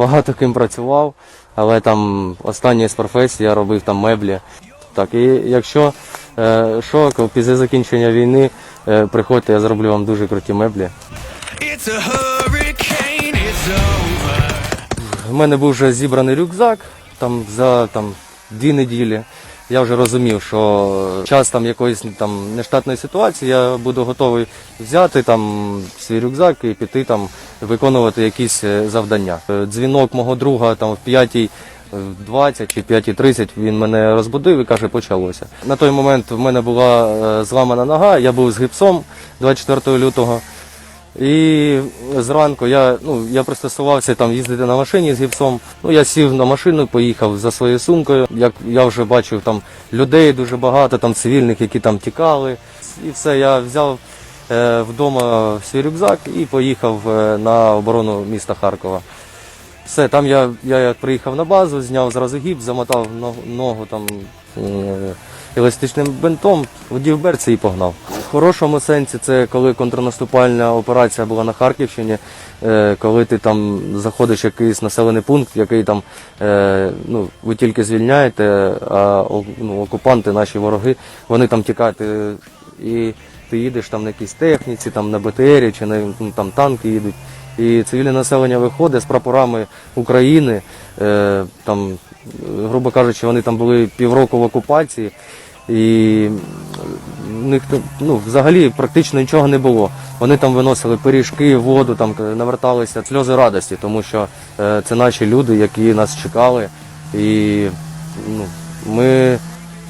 Багато ким працював, але там останнє з професії я робив там меблі. Так, і якщо е, що, після закінчення війни е, приходьте, я зроблю вам дуже круті меблі. У мене був вже зібраний рюкзак там за там, дві неділі. Я вже розумів, що час там якоїсь там нештатної ситуації я буду готовий взяти там свій рюкзак і піти там виконувати якісь е, завдання. Е, Дзвінок мого друга там в 5.20 чи 5.30 він мене розбудив і каже, почалося. На той момент в мене була е, зламана нога, я був з гіпсом 24 лютого. І зранку я, ну, я пристосувався там їздити на машині з гіпсом. Ну, я сів на машину, поїхав за своєю сумкою. Як я вже бачив там людей дуже багато, там цивільних, які там тікали. І все, я взяв е, вдома свій рюкзак і поїхав е, на оборону міста Харкова. Все, там я, я як приїхав на базу, зняв зразу гіпс, замотав ногу, там еластичним бинтом, вдів берці і погнав. В хорошому сенсі це коли контрнаступальна операція була на Харківщині, е, коли ти там заходиш в якийсь населений пункт, який там е, ну, ви тільки звільняєте, а ну, окупанти, наші вороги, вони там тікають. е, І ти їдеш там на якійсь техніці, там на БТРі чи на ну, там танки їдуть. І цивільне населення виходить з прапорами України. Е, там, е, грубо кажучи, вони там були півроку в окупації, і в них ну, взагалі практично нічого не було. Вони там виносили пиріжки, воду, там наверталися сльози радості, тому що е, це наші люди, які нас чекали. І ну, ми,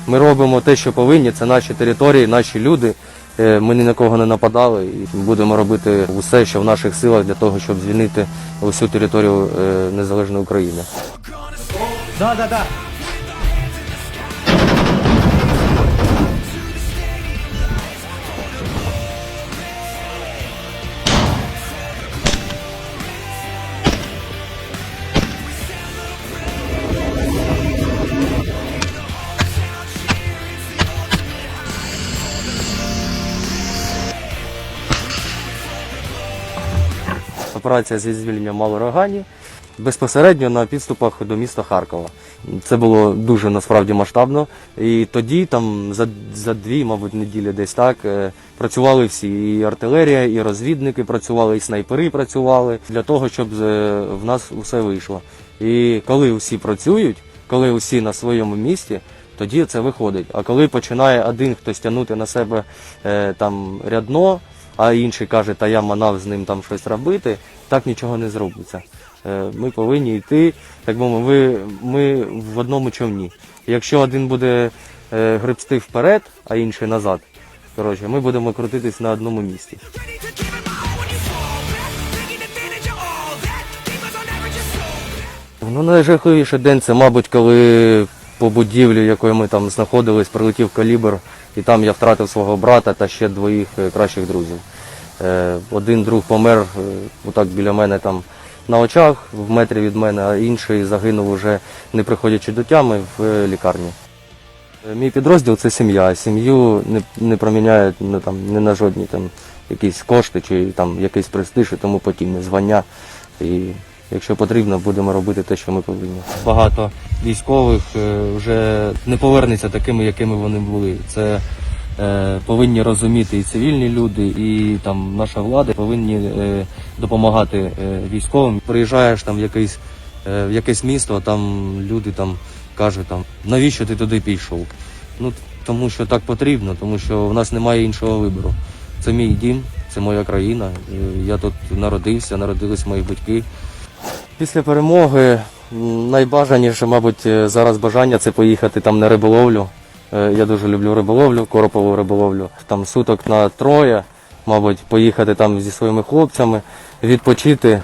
ми робимо те, що повинні. Це наші території, наші люди. Е, Ми ні на кого не нападали і будемо робити усе, що в наших силах для того, щоб звільнити усю територію е, незалежної України. Да, да, да. Операція зі звільнення Малорогані безпосередньо на підступах до міста Харкова. Це було дуже насправді масштабно. І тоді, там за, за дві, мабуть, неділі десь так, е, працювали всі. І артилерія, і розвідники працювали, і снайпери працювали для того, щоб е, в нас усе вийшло. І коли всі працюють, коли усі на своєму місці, тоді це виходить. А коли починає один хтось тягнути на себе е, там рядно, а інший каже, та я манав з ним там щось робити, так нічого не зробиться. Е, Ми повинні йти, так би ми, ми в одному човні. Якщо один буде е, гребсти вперед, а інший назад, коротше, ми будемо крутитись на одному місці. Ну, найжахливіший день це, мабуть, коли по будівлі, якої ми там знаходились, прилетів калібр, і там я втратив свого брата та ще двоїх е, кращих друзів. Один друг помер отак біля мене там на очах, в метрі від мене, а інший загинув уже не приходячи до тями в е, лікарні. Е, Мій підрозділ це сім'я. Сім'ю не, не проміняють ну, там, ні на жодні там, якісь кошти чи там, якийсь престиж і тому подібне звання. І якщо потрібно, будемо робити те, що ми повинні. Багато військових е, вже не повернеться такими, якими вони були. Це повинні розуміти і цивільні люди, і там наша влада повинні е, допомагати е, військовим. Приїжджаєш там в якийсь, е, в якесь місто, а там люди там кажуть, там, навіщо ти туди пішов? Ну тому що так потрібно, тому що в нас немає іншого вибору. Це мій дім, це моя країна. е, Я тут народився, народились мої батьки. Після перемоги найбажаніше, мабуть, е, зараз бажання це поїхати там на риболовлю. Е, Я дуже люблю риболовлю, коропову риболовлю. Там суток на троє, мабуть, поїхати там зі своїми хлопцями, відпочити,